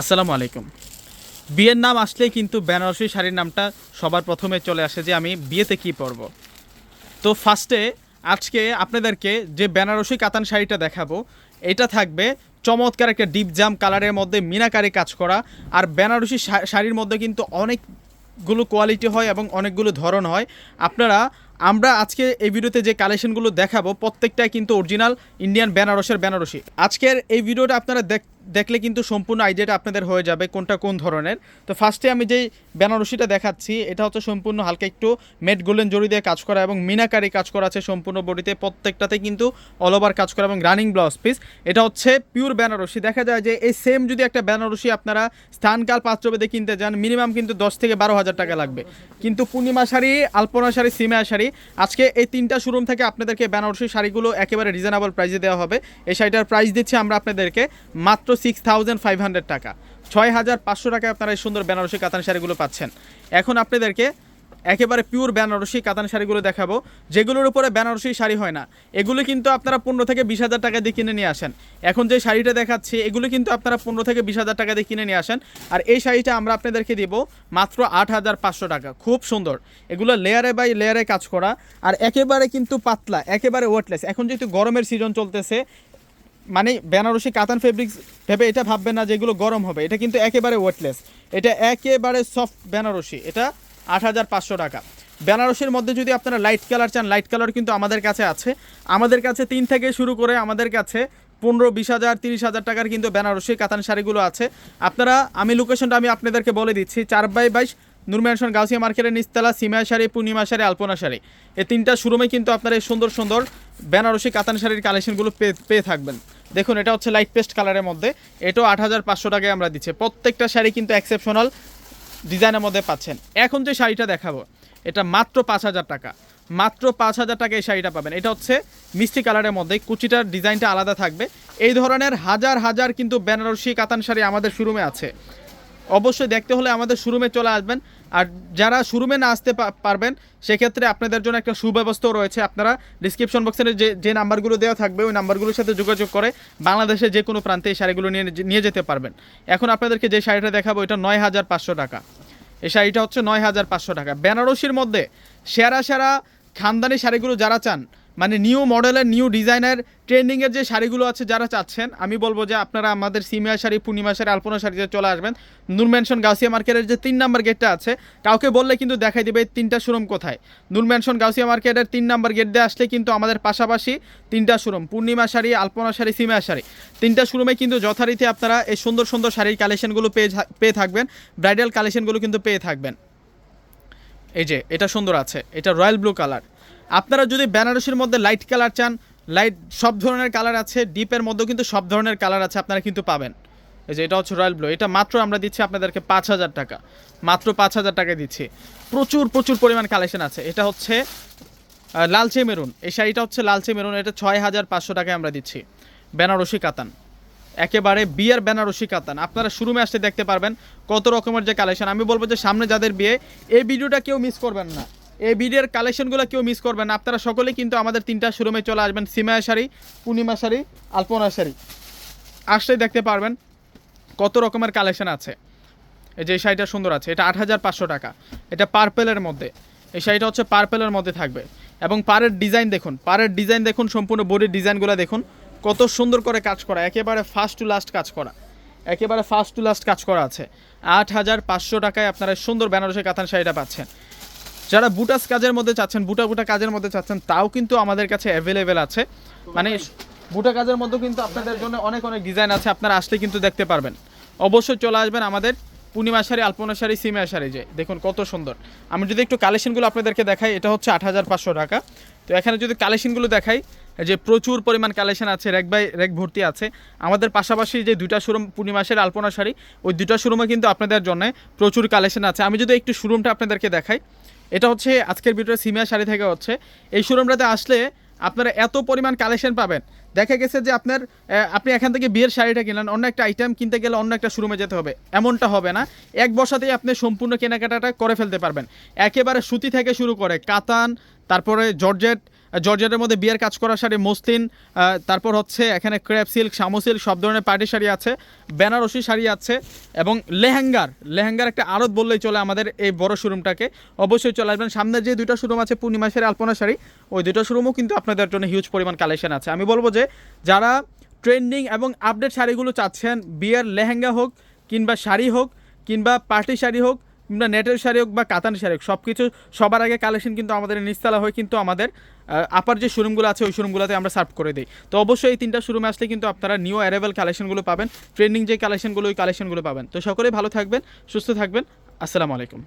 আসসালামু আলাইকুম। বিয়ের নাম আসলেই কিন্তু বেনারসি শাড়ির নামটা সবার প্রথমে চলে আসে যে আমি বিয়েতে কি পরব। তো ফার্স্টে আজকে আপনাদেরকে যে বেনারসি কাতান শাড়িটা দেখাবো, এটা থাকবে চমৎকার একটা ডিপ জাম কালারের মধ্যে মিনাকারি কাজ করা আর বেনারসি শাড়ির মধ্যে কিন্তু অনেকগুলো কোয়ালিটি হয় এবং অনেকগুলো ধরন হয়। আপনারা আমরা আজকে এই ভিডিওতে যে কালেকশনগুলো দেখাবো প্রত্যেকটাই কিন্তু অরিজিনাল ইন্ডিয়ান বেনারসের বেনারসি আজকের এই ভিডিওটা আপনারা দেখ দেখলে কিন্তু সম্পূর্ণ আইডিয়াটা আপনাদের হয়ে যাবে কোনটা কোন ধরনের। তো ফার্স্টে আমি যেই বেনারসিটা দেখাচ্ছি, এটা হচ্ছে সম্পূর্ণ হালকা একটু মেট গোল্ডেন জড়ি দিয়ে কাজ করা এবং মিনাকারি কাজ করা আছে সম্পূর্ণ বডিতে। প্রত্যেকটাতে কিন্তু অল ওভার কাজ করা এবং রানিং ব্লাউজ পিস এটা হচ্ছে পিওর বেনারসি দেখা যায় যে এই সেম যদি একটা বেনারসি আপনারা স্থানকাল পাত্রবেদে কিনতে যান মিনিমাম কিন্তু দশ থেকে বারো হাজার টাকা লাগবে। কিন্তু পূর্ণিমা শাড়ি, আলপনা শাড়ি, সিমা শাড়ি আজকে এই তিনটা শোরুম থেকে আপনাদেরকে বেনারসি শাড়িগুলো একেবারে রিজনেবল প্রাইসে দেওয়া হবে। এই শাড়িটার প্রাইস দিচ্ছি আমরা আপনাদেরকে মাত্র সিক্স থাউজেন্ড ফাইভ হান্ড্রেড টাকা। ছয় হাজার পাঁচশো টাকায় আপনারা এই সুন্দর বেনারসি কাতান শাড়িগুলো পাচ্ছেন। এখন আপনাদেরকে একেবারে পিওর বেনারসি কাতান শাড়িগুলো দেখাবো, যেগুলোর উপরে বেনারসি শাড়ি হয় না। এগুলো কিন্তু আপনারা পনেরো থেকে বিশ হাজার টাকা দিয়ে কিনে নিয়ে আসেন। এখন যে শাড়িটা দেখাচ্ছি, এগুলো কিন্তু আপনারা পনেরো থেকে বিশ হাজার টাকা দিয়ে কিনে নিয়ে আসেন। আর এই শাড়িটা আমরা আপনাদেরকে দিব মাত্র আট হাজার পাঁচশো টাকা। খুব সুন্দর। এগুলো লেয়ারে বাই লেয়ারে কাজ করা। আর একেবারে কিন্তু পাতলা, একেবারে ওয়েটলেস এখন যেহেতু গরমের সিজন চলতেছে মানে বেনারসি কাতান ফেব্রিক্স ভেবে এটা ভাববেন না যেগুলো গরম হবে। এটা কিন্তু একেবারে ওয়েটলেস এটা একেবারে সফট বেনারসি। এটা আট হাজার পাঁচশো টাকা। বেনারসির মধ্যে যদি আপনারা লাইট কালার চান লাইট কালার কিন্তু আমাদের কাছে আছে। আমাদের কাছে তিন থেকে শুরু করে আমাদের কাছে পনেরো, বিশ হাজার, তিরিশ হাজার টাকার কিন্তু বেনারসি কাতান শাড়িগুলো আছে। আপনারা, আমি লোকেশনটা আমি আপনাদেরকে বলে দিচ্ছি। চার বাই বাইশ নুরম্যানশন গাউসিয়া মার্কেটের নিচতলা, সিমা শাড়ি, পূর্ণিমা শাড়ি, আলপনা শাড়ি। এই তিনটা শোরুমে কিন্তু আপনারা এই সুন্দর সুন্দর বেনারসি কাতান শাড়ির কালেকশনগুলো পেয়ে পেয়ে থাকবেন। দেখুন, এটা হচ্ছে লাইট পেস্ট কালারের মধ্যে। এটাও আট হাজার পাঁচশো টাকায় আমরা দিচ্ছি। প্রত্যেকটা শাড়ি কিন্তু এক্সেপশনাল ডিজাইনের মধ্যে পাচ্ছেন। এখন যে শাড়িটা দেখাবো, এটা মাত্র পাঁচ হাজার টাকা। মাত্র পাঁচ হাজার টাকা এই শাড়িটা পাবেন। এটা হচ্ছে মিষ্টি কালারের মধ্যে, কুচিটার ডিজাইনটা আলাদা থাকবে। এই ধরনের হাজার হাজার কিন্তু বেনারসি কাতান শাড়ি আমাদের শোরুমে আছে। অবশ্যই দেখতে হলে আমাদের শোরুমে চলে আসবেন। আর যারা শোরুমে না আসতে পারবেন, সেক্ষেত্রে আপনাদের জন্য একটা সুব্যবস্থাও রয়েছে। আপনারা ডিসক্রিপশন বক্সের যে যে নাম্বারগুলো দেওয়া থাকবে, ওই নাম্বারগুলোর সাথে যোগাযোগ করে বাংলাদেশে যে কোনো প্রান্তে এই শাড়িগুলো নিয়ে নিয়ে যেতে পারবেন। এখন আপনাদেরকে যে শাড়িটা দেখাবো, এটা নয় হাজার পাঁচশো টাকা। এই শাড়িটা হচ্ছে নয় হাজার পাঁচশো টাকা। বেনারসির মধ্যে সেরা সেরা খানদানি শাড়িগুলো যারা চান মানে নিউ মডেলের নিউ ডিজাইনের ট্রেন্ডিংয়ের যে শাড়িগুলো আছে যারা চাচ্ছেন, আমি বলব যে আপনারা আমাদের সিমিয়া শাড়ি, পূর্ণিমা শাড়ি, আলপনা শাড়িতে চলে আসবেন নূর গাউসিয়া মার্কেটের যে তিন নাম্বার গেটটা আছে, কাউকে বললে কিন্তু দেখাই দেবে এই তিনটা শোরুম কোথায়। নূর গাউসিয়া মার্কেটের তিন নাম্বার গেট দিয়ে আসলে কিন্তু আমাদের পাশাপাশি তিনটা শোরুম পূর্ণিমা শাড়ি, আলপনা শাড়ি, সিমিয়া শাড়ি। তিনটা শোরুমে কিন্তু যথারীতি আপনারা এই সুন্দর সুন্দর শাড়ির কালেকশনগুলো পেয়ে পেয়ে থাকবেন ব্রাইডাল কালেকশনগুলো কিন্তু পেয়ে থাকবেন। এই যে, এটা সুন্দর আছে, এটা রয়্যাল ব্লু কালার আপনারা যদি বেনারসির মধ্যে লাইট কালার চান লাইট সব ধরনের কালার আছে ডিপের মধ্যেও কিন্তু সব ধরনের কালার আছে আপনারা কিন্তু পাবেন। এই যে এটা হচ্ছে রয়্যাল ব্লু এটা মাত্র আমরা দিচ্ছি আপনাদেরকে পাঁচ হাজার টাকা। মাত্র পাঁচ হাজার টাকা দিচ্ছি। প্রচুর প্রচুর পরিমাণ কালেকশন আছে। এটা হচ্ছে লালচে মেরুন। এই শাড়িটা হচ্ছে লালচে মেরুন, এটা ছয় হাজার পাঁচশো টাকায় আমরা দিচ্ছি। বেনারসি কাতান। একেবারে বিয়ের বেনারসি কাতান। আপনারা শুরুমে আসতে দেখতে পারবেন কত রকমের যে কালেকশন আমি বলব যে সামনে যাদের বিয়ে, এই ভিডিওটা কেউ মিস করবেন না। এই ভিডিওর কালেকশনগুলো কেউ মিস করবেন আপনারা সকলে কিন্তু আমাদের তিনটা শোরুমে চলে আসবেন। সিমায়া শাড়ি পূর্ণিমা শাড়ি আলপনা শাড়ি আসলেই দেখতে পারবেন কত রকমের কালেকশন আছে। এই যে শাড়িটা সুন্দর আছে, এটা আট হাজার পাঁচশো টাকা। এটা পার্পেলের মধ্যে। এই শাড়িটা হচ্ছে পার্পেলের মধ্যে থাকবে। এবং পাড়ের ডিজাইন দেখুন, পাড়ের ডিজাইন দেখুন, সম্পূর্ণ বডির ডিজাইনগুলো দেখুন। কত সুন্দর করে কাজ করা, একেবারে ফার্স্ট টু লাস্ট কাজ করা। একেবারে ফার্স্ট টু লাস্ট কাজ করা আছে। আট হাজার পাঁচশো টাকায় আপনারা সুন্দর বেনারসি কাতান শাড়িটা পাচ্ছেন। যারা বুটাস কাজের মধ্যে চাচ্ছেন, বুটা বুটা কাজের মধ্যে চাচ্ছেন, তাও কিন্তু আমাদের কাছে অ্যাভেলেবেল আছে। মানে বুটা কাজের মধ্যে কিন্তু আপনাদের জন্য অনেক অনেক ডিজাইন আছে, আপনারা আসলে কিন্তু দেখতে পারবেন। অবশ্যই চলে আসবেন আমাদের পূর্ণিমা শাড়ি আলপনা শাড়ি সিমিয়া শাড়ি যে, দেখুন কত সুন্দর। আমি যদি একটু কালেকশনগুলো আপনাদেরকে দেখাই, এটা হচ্ছে আট হাজার পাঁচশো টাকা। তো এখানে যদি কালেকশনগুলো দেখাই যে প্রচুর পরিমাণ কালেকশন আছে, রেক বাই রেক ভর্তি আছে। আমাদের পাশাপাশি যে দুইটা শোরুম পূর্ণিমা শাড়ি আলপনা শাড়ি ওই দুইটা শোরুমে কিন্তু আপনাদের জন্য প্রচুর কালেকশন আছে। আমি যদি একটু শোরুমটা আপনাদেরকে দেখাই এটা হচ্ছে আজকের ভিডিওর সিমিয়া শাড়ি থেকে হচ্ছে। এই শোরুমটাতে আসলে আপনারা এত পরিমাণ কালেকশন পাবেন। দেখা গেছে যে আপনার আপনি এখান থেকে বিয়ের শাড়িটা কিনলেন, অন্য একটা আইটেম কিনতে গেলে অন্য একটা শোরুমে যেতে হবে। এমনটা হবে না। এক বসাতেই আপনি সম্পূর্ণ কেনাকাটাটা করে ফেলতে পারবেন। একেবারে সুতি থেকে শুরু করে কাতান, তারপরে জর্জেট জর্জেটের মধ্যে বিয়ের কাজ করা শাড়ি মসলিন তারপর হচ্ছে এখানে ক্র্যাপ সিল্ক শামু সিল্ক, সব ধরনের পার্টি শাড়ি আছে, বেনারসি শাড়ি আছে, এবং লেহেঙ্গার লেহেঙ্গার একটা আড়ত বললেই চলে আমাদের এই বড় শোরুমটাকে। অবশ্যই চলে আসবেন। সামনে যে দুটো শোরুম আছে, পূর্ণিমা শাড়ি আলপনা শাড়ি, ওই দুটো শোরুমও কিন্তু আপনাদের জন্য হিউজ পরিমাণ কালেকশন আছে। আমি বলব যে যারা ট্রেন্ডিং এবং আপডেট শাড়িগুলো চাচ্ছেন, বিয়ের লেহেঙ্গা হোক কিংবা শাড়ি হোক কিংবা পার্টি শাড়ি হোক কিংবা নেটের শাড়ি হোক বা কাতান শাড়ি হোক সব কিছু সবার আগে কালেকশন কিন্তু আমাদের নিচতলা হয়ে কিন্তু আমাদের আপার যে শোরুমগুলো আছে, ওই শোরুমগুলোতে আমরা সার্ভ করে দিই। তো অবশ্যই এই তিনটা শোরুমে আসলে কিন্তু আপনারা নিউ অ্যারাইভেল কালেকশনগুলো পাবেন ট্রেন্ডিং যে কালেকশনগুলো ওই কালেকশনগুলো পাবেন। তো সকলেই ভালো থাকবেন, সুস্থ থাকবেন। আসসালামু আলাইকুম।